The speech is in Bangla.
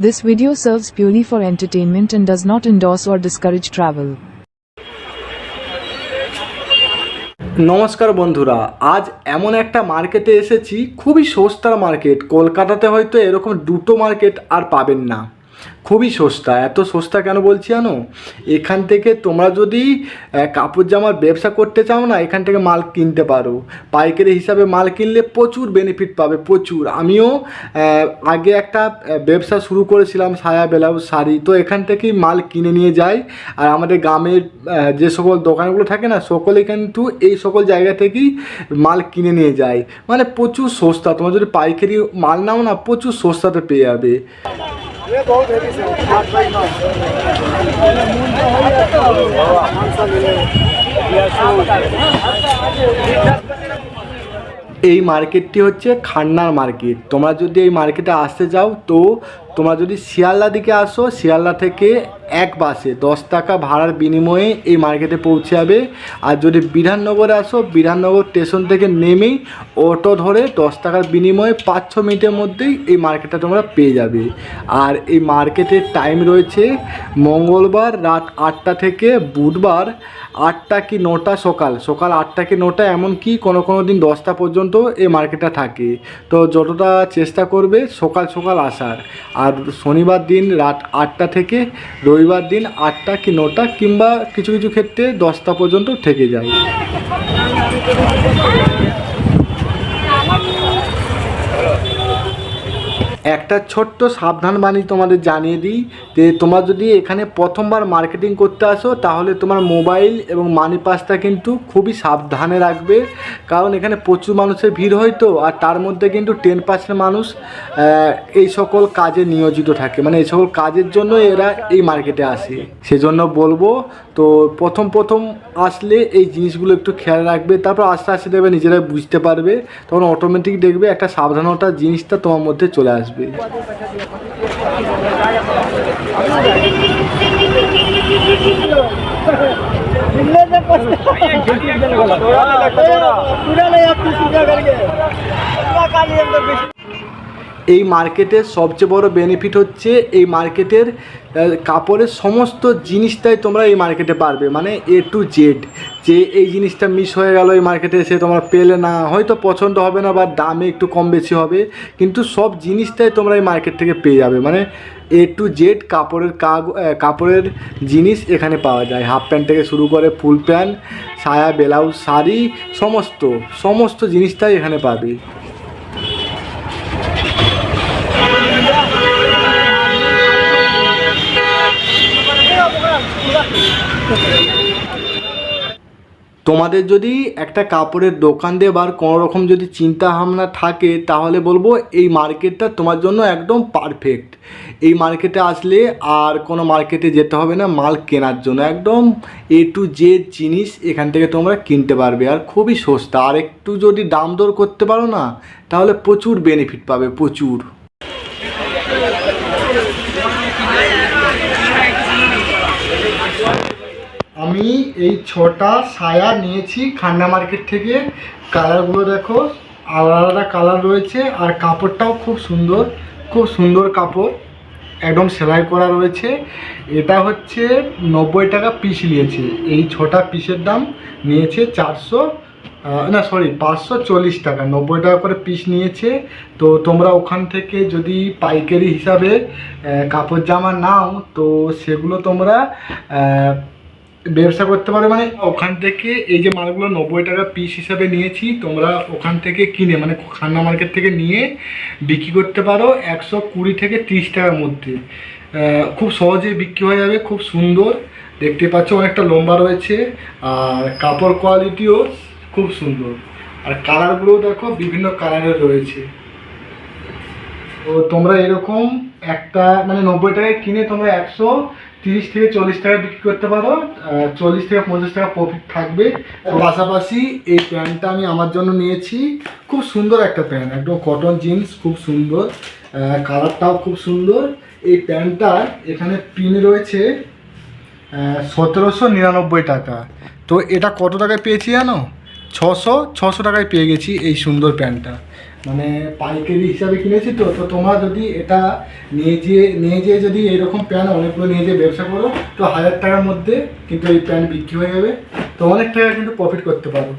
This video serves purely for entertainment and does not endorse or discourage travel. নমস্কার বন্ধুরা আজ এমন একটা মার্কেটে এসেছি খুবই সস্তার মার্কেট কলকাতাতে হয়তো এরকম দুটো মার্কেট আর পাবেন না খুবই সস্তা। এত সস্তা কেন বলছি জানো? এখান থেকে তোমরা যদি কাপড় জামার ব্যবসা করতে চাও না, এখান থেকে মাল কিনতে পারো। পাইকারি হিসাবে মাল কিনলে প্রচুর বেনিফিট পাবে, প্রচুর। আমিও আগে একটা ব্যবসা শুরু করেছিলাম, সায়া ব্লাউজ, শাড়ি। তো এখান থেকেই মাল কিনে নিয়ে যাই। আর আমাদের গ্রামের যে সকল দোকানগুলো থাকে না, সকলে কিন্তু এই সকল জায়গা থেকেই মাল কিনে নিয়ে যায়। মানে প্রচুর সস্তা। তোমার যদি পাইকারি মাল নাও না, প্রচুর সস্তাতে পেয়ে যাবে। এই মার্কেটটি হচ্ছে খান্নার মার্কেট। তোমরা যদি এই মার্কেটে আসতে যাও তো তোমরা যদি শিয়ালদা দিকে আসো, শিয়ালদা থেকে এক বাসে দশ টাকা ভাড়ার বিনিময়ে এই মার্কেটে পৌঁছে যাবে আর যদি বিধাননগরে আসো, বিধাননগর স্টেশন থেকে নেমেই অটো ধরে দশ টাকার বিনিময়ে পাঁচ ছ মিনিটের মধ্যেই এই মার্কেটটা তোমরা পেয়ে যাবে। আর এই মার্কেটের টাইম রয়েছে মঙ্গলবার রাত আটটা থেকে বুধবার আটটা কি নটা সকাল। সকাল আটটা কি নটা, এমনকি কোনো কোনো দিন দশটা পর্যন্ত এই মার্কেটটা থাকে। তো যতটা চেষ্টা করবে সকাল সকাল আসার। আর শনিবার দিন রাত আটটা থেকে রবিবার দিন আটটা কি নটা কিংবা কিছু কিছু ক্ষেত্রে দশটা পর্যন্ত থেকে যায়। একটা ছোট্ট সাবধান বাণী তোমাদের জানিয়ে দিই, যে তোমরা যদি এখানে প্রথমবার মার্কেটিং করতে আসো, তাহলে তোমার মোবাইল এবং মানি পাসটা কিন্তু খুবই সাবধানে রাখবে। কারণ এখানে প্রচুর মানুষের ভিড় হয় তো, আর তার মধ্যে কিন্তু টেন পার্সেন্ট মানুষ এই সকল কাজে নিয়োজিত থাকে। মানে এই সকল কাজের জন্য এরা এই মার্কেটে আসে। সেজন্য বলব, তো প্রথম প্রথম আসলে এই জিনিসগুলো একটু খেয়াল রাখবে, তারপর আস্তে আস্তে দেবে নিজেরাই বুঝতে পারবে। তখন অটোমেটিক দেখবে একটা সাবধানতা জিনিসটা তোমার মধ্যে চলে আসবে। এই মার্কেটের সবচেয়ে বড় বেনিফিট হচ্ছে এই মার্কেটের কাপড়ের সমস্ত জিনিসটাই তোমরা এই মার্কেটে পারবে মানে এ টু জেড যে এই জিনিসটা মিস হয়ে গেল এই মার্কেটে এসে তোমরা পেলে না। হয়তো পছন্দ হবে না বা দামে একটু কম বেশি হবে, কিন্তু সব জিনিসটাই তোমরা এই মার্কেট থেকে পেয়ে যাবে। মানে এ টু জেড কাপড়ের কাগ কাপড়ের জিনিস এখানে পাওয়া যায়। হাফ প্যান্ট থেকে শুরু করে ফুল প্যান্ট সায়া, ব্লাউজ, শাড়ি, সমস্ত সমস্ত জিনিসটাই এখানে পাবে। তোমাদের যদি একটা কাপড়ের দোকান দেবার কোনো রকম যদি চিন্তা ভাবনা থাকে, তাহলে বলব এই মার্কেটটা তোমার জন্য একদম পারফেক্ট এই মার্কেটে আসলে আর কোনো মার্কেটে যেতে হবে না, মাল কেনার জন্য। একদম এ টু জে জিনিস এখান থেকে তোমরা কিনতে পারবে। আর খুবই সস্তা। আর একটু যদি দাম দর করতে পারো না, তাহলে প্রচুর বেনিফিট পাবে, প্রচুর আমি এই ছটা সায়া নিয়েছি খান্না মার্কেট থেকে। কালারগুলো দেখো, আলাদা আলাদা কালার রয়েছে আর কাপড়টাও খুব সুন্দর খুব সুন্দর কাপড়। একদম সেলাই করা রয়েছে। এটা হচ্ছে নব্বই টাকা পিস নিয়েছে। এই ছটা পিসের দাম নিয়েছে চারশো না সরি পাঁচশো চল্লিশ টাকা, নব্বই টাকা করে পিস নিয়েছে। তো তোমরা ওখান থেকে যদি পাইকারি হিসাবে কাপড় জামা নাও, তো সেগুলো তোমরা ব্যবসা করতে পারো মানে ওখান থেকে এই যে মালগুলো নব্বই টাকা পিস হিসাবে নিয়েছি, তোমরা ওখান থেকে কিনে মানে খান্না মার্কেট থেকে নিয়ে বিক্রি করতে পারো একশো কুড়ি থেকে তিরিশ টাকার মধ্যে। খুব সহজেই বিক্রি হয়ে যাবে, খুব সুন্দর। দেখতে পাচ্ছ অনেকটা লম্বা রয়েছে, আর কাপড় কোয়ালিটিও খুব সুন্দর। আর কালারগুলো দেখো, বিভিন্ন কালারের রয়েছে। তো তোমরা এরকম একটা মানে নব্বই টাকায় কিনে তোমরা একশো তিরিশ থেকে চল্লিশ টাকা বিক্রি করতে পারো চল্লিশ থেকে পঞ্চাশ টাকা প্রফিট থাকবে। পাশাপাশি এই প্যান্টটা আমি আমার জন্য নিয়েছি। খুব সুন্দর একটা প্যান্ট, একদম কটন জিন্স খুব সুন্দর। কালারটাও খুব সুন্দর। এই প্যান্টটার এখানে পিন রয়েছে সতেরোশো নিরানব্বই টাকা। তো এটা কত টাকায় পেয়েছি জানো? ছশো ছশো টাকায় পেয়ে গেছি এই সুন্দর প্যান্টটা। মানে পাইকারি হিসাবে কিনেছি তো তো তোমরা যদি এটা নিয়ে যেয়ে নিয়ে যেয়ে যদি এইরকম প্যান অনেকগুলো নিয়ে যেয়ে ব্যবসা করো, তো হাজার টাকার মধ্যে কিন্তু এই প্যান্ট বিক্রি হয়ে যাবে। তো অনেক টাকা কিন্তু প্রফিট করতে পারো